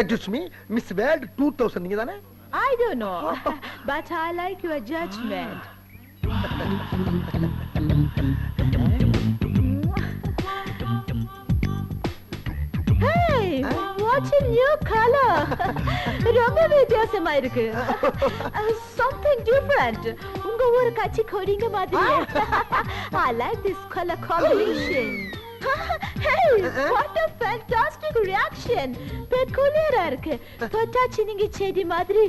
excuse me miss world two thousand நீங்க தானே I don't know, but I like your judgment. Hey, what's a new color? ரொம்ப வித்தியாசமா இருக்கு Uh, something different. உங்க ஊர் கட்சி கொடிங்க மாதிரி I like this color combination. Hey, what a fantastic reaction. பெக்குலியரா இருக்கு. தொட்டாச்சி நீங்க செடி மாதிரி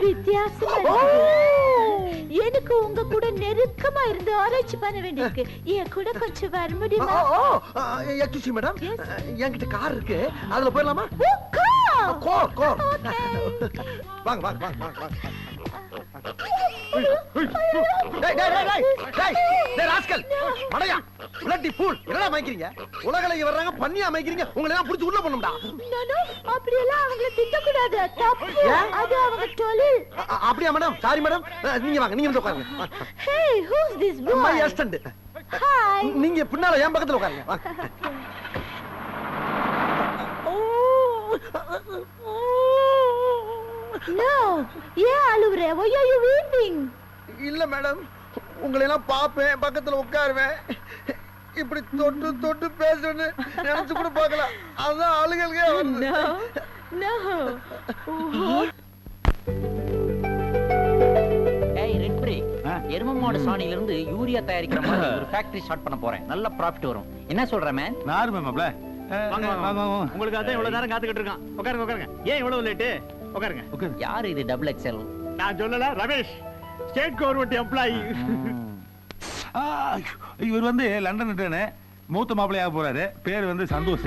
வித்தியாசமா இருக்கு. எனக்கு உங்க கூட நெருக்கமா இருந்து ஆராய்ச்சி பண்ண வேண்டியிருக்கு. என் கூட கொஞ்சம் வர முடியுமா எக்ஸ்கியூஸ் மீ மேடம் Yes. என்கிட்ட கார் இருக்கு. அதுல போயிடலாமா? Oh! Core core Okay. வாங்க வாங்க வாங்க வாங்க. உலகலைக்கு வர்றாங்க பண்ணியா அமைக்கிறீங்க உங்களை எல்லாம் புடிச்சு உள்ள பண்ணும்டா அப்படியெல்லாம் அவங்கள திட்டக்கூடாது. தப்பு? அது அவங்க தொழில். அப்படியா மேடம்? Sorry madam. நீங்க வாங்க நீங்க வந்து உட்காருங்க. Hey, who's this my boy? Assistant. நீங்க பின்னால என் பக்கத்துல உட்காருங்க. வாங்க. No, ஏன் அழுவுற? Why are you weeping? இல்ல மேடம் உங்களை எல்லாம் பாப்பேன் பக்கத்துல உட்காருவேன். இப்படி தொட்டு தொட்டு பேசணும்னு நினைச்சு கூட பார்க்கல அதான் ஆளுகளுக்கே வருது. No, no. ஏய் ரெட் பிரேக் எரும மாடு சாணியில இருந்து யூரியா தயாரிக்கிற மாதிரி ஒரு ஃபேக்டரி ஸ்டார்ட் பண்ண போறேன். நல்ல ப்ராஃபிட் வரும். என்ன சொல்ற மேன் நாரு வாங்க வாங்க வாங்க. உங்களுக்கு அதான் இவ்வளவு நேரம் காத்துக்கிட்டு இருக்கான். உட்காருங்க உட்காருங்க. ஏன் இவ்வளவு லேட்டு உட்காருங்க. யார் இது டபுள் எக்ஸ்எல் நான் சொல்லல ரமேஷ். ஸ்டேட் கவர்மெண்ட் எம்ப்ளாயி இவர் வந்து லண்டன் ரிட்டர்னு மூத்த மாப்பிள்ளையாக போறாரு. பேர் வந்து சந்தோஷ்.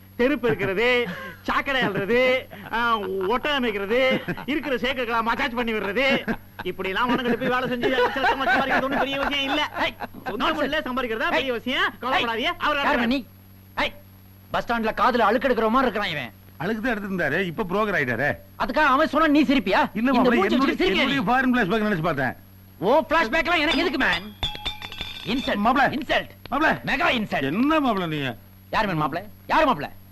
தெருப்பு இருக்கிறது சாக்கடை அல்றது ஒட்டை அமைக்கிறது இருக்கிற சேக்கெல்லாம் மசாஜ் பண்ணி விடுறது. இப்படி எல்லாம் உனக்கு போய் வேலை செஞ்சு சம்பாதிக்கிறது பெரிய விஷயம் இல்ல. ஏய், சொந்த சம்பாதிக்கிறதா பெரிய விஷயம்? கவலைப்படாதீங்க. அவர் நீ? ஏய், பஸ் ஸ்டாண்ட்ல காதுல அழுக்கெடுக்கிற மாதிரி இருக்கிறான் இவன். அழுக்கு தான் எடுத்திருந்தாரு இப்ப புரோக்கர் ஆயிட்டாரு. அதுக்காக அவன் சொன்னா நீ சிரிப்பியா? இல்ல என்னுடைய ஃபாரின் பிளேஸ் பேக் நினைச்சு பார்த்தேன். ஓ பிளாஷ்பேக்லாம் எனக்கு எதுக்கு மேன் இன்சல்ட் மாப்ள. இன்சல்ட் மாப்பிள்ள மெகா இன்சல்ட் என்ன மாப்பிள்ள நீங்க யார் மேன் மாப்ள யார் மாப்ள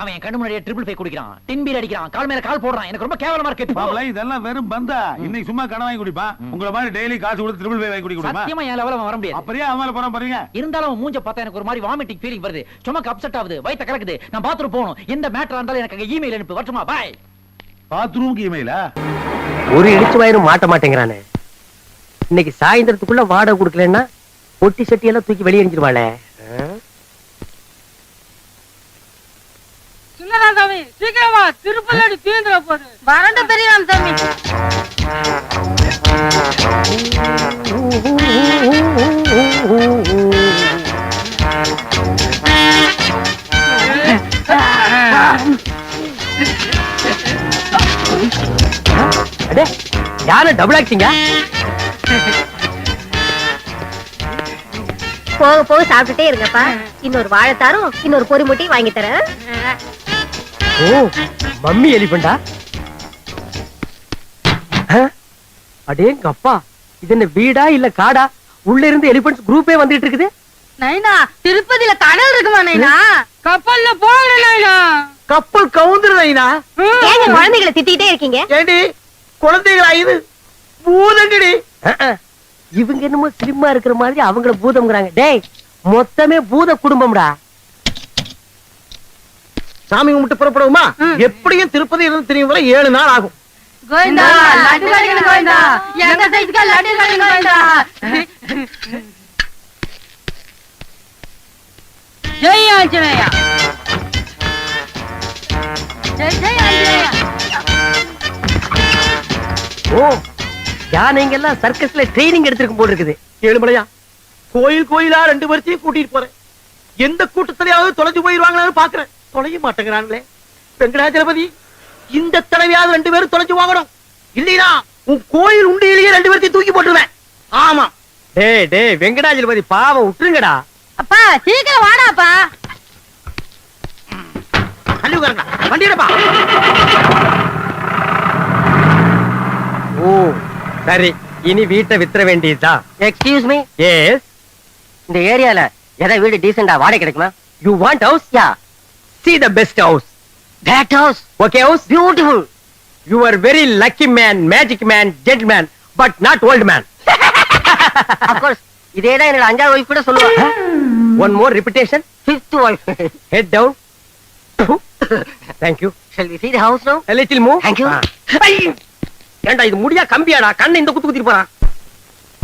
அவன் என் கண்ணு முன்னாடியே ட்ரிபிள் ஃபைவ் குடிக்கிறான். டின் பீர் அடிக்கிறான். கால் மேல கால் போடுறான். எனக்கு ரொம்ப கேவலமா இருக்கு. மாப்பிள இதெல்லாம் வெறும் பந்தா. இன்னைக்கு சும்மா கடன் வாங்கி குடிப்பான் உங்களை மாதிரி டெய்லி காசு கொடுத்து ட்ரிபிள் வாங்கி குடி குடிமா சத்தியமா என் லெவல அவன் வர முடியாது. அப்படியே அவன் போறான் பாருங்க. இருந்தாலும் மூஞ்ச பார்த்தா எனக்கு ஒரு மாதிரி வாமிட்டிங் ஃபீலிங் வருது. சும்மா அப்செட் ஆகுது. வயித்த கலக்குது. நான் பாத்ரூம் போகணும். எந்த மேட்டரா இருந்தாலும் எனக்கு அங்க இமெயில் அனுப்பு. வரட்டுமா? பாய் பாத்ரூம்க்கு இமெயிலா ஒரு இடிச்சு வயிறு மாட்ட மாட்டேங்கிறானே. இன்னைக்கு சாயந்தரத்துக்குள்ள வாடகை கொடுக்கலன்னா பொட்டி சட்டி எல்லாம் தூக்கி வெளியே எரிஞ்சிருவாளே. சின்னதா சாமி சீக்கிரமா திருப்பதி தீந்துற போது. வறண்ட பெரியலாம் சாமி அடே யாரு டபுள் ஆக்டிங்க போக போக சாப்பிட்டுட்டே இருங்கப்பா. இன்னொரு வாழைத்தாரும் இன்னொரு பொறி முட்டையும் வாங்கி தரேன். ஓ மம்மி எலிபண்டா அடேங்க அப்பா இது என்ன வீடா இல்ல காடா? உள்ள இருந்து எலிபென்ட்ஸ் குரூப்பே வந்துட்டு இருக்குது? நைனா திருப்பதியில கடல் இருக்குமா நைனா? கப்பல்ல போகல நைனா. கப்பல் கவுந்துருந்தா ஏங்க குழந்தைகளை திட்டிகிட்டே இருக்கீங்க? ஏண்டி குழந்தைகளா இது பூதங்கடி. இவங்க என்னமோ ஸ்லிம்மா இருக்கிற மாதிரி அவங்கள பூதம்ங்கிறாங்க. டேய் மொத்தமே பூத குடும்பம்டா. சாமி கும்பிட்டு புறப்படுவோமா? எப்படியும் திருப்பதி இருந்து தெரியும் போல ஏழு நாள் ஆகும். ஜெய் ஆஞ்சநேயா. ஓ யானைங்க எல்லாம் சர்க்கஸ்ல ட்ரைனிங் எடுத்திருக்கும் போல இருக்குது. ஏழுமலையா? கோயில் கோயிலா ரெண்டு பேர்த்தையும் கூட்டிட்டு போறேன். எந்த கூட்டத்திலேயாவது தொலைஞ்சு போயிருவாங்களான்னு பாக்குறேன் தொலைய மாட்டேங்கிறாங்களே. வெங்கடாச்சலபதி இந்த தடவையாவது ரெண்டு பேரும் தொலைஞ்சு வாங்கணும். இல்லையா உன் கோயில் உண்டியிலேயே ரெண்டு பேர்த்தையும் தூக்கி போட்டுருவேன். ஆமா. டேய் டேய் வெங்கடாஜலபதி பாவம் விட்டுருங்கடா. அப்பா சீக்கிரம் வாடாப்பா. வண்டியிடப்பா ஓ சரி. இனி வீட்டை வித்துற வேண்டியதுதான் எக்ஸ்கியூஸ் மீ எஸ் இந்த ஏரியால எதை வீடு டீசெண்டா வாடகை கிடைக்குமா? You want house yeah see the best house that house okay house beautiful you are very lucky man magic man gentleman but not old man of course இதே தான் என்னோட அஞ்சாவது ஒய்ஃப் கூட சொல்லுவாங்க one more repetition fifth wife head down thank you shall we see the house now a little move Thank you. Ah. ஐ! ஏன்டா இது முடியா கம்பியாடா கண்ணை இந்த குத்து குத்திட்டு போறான்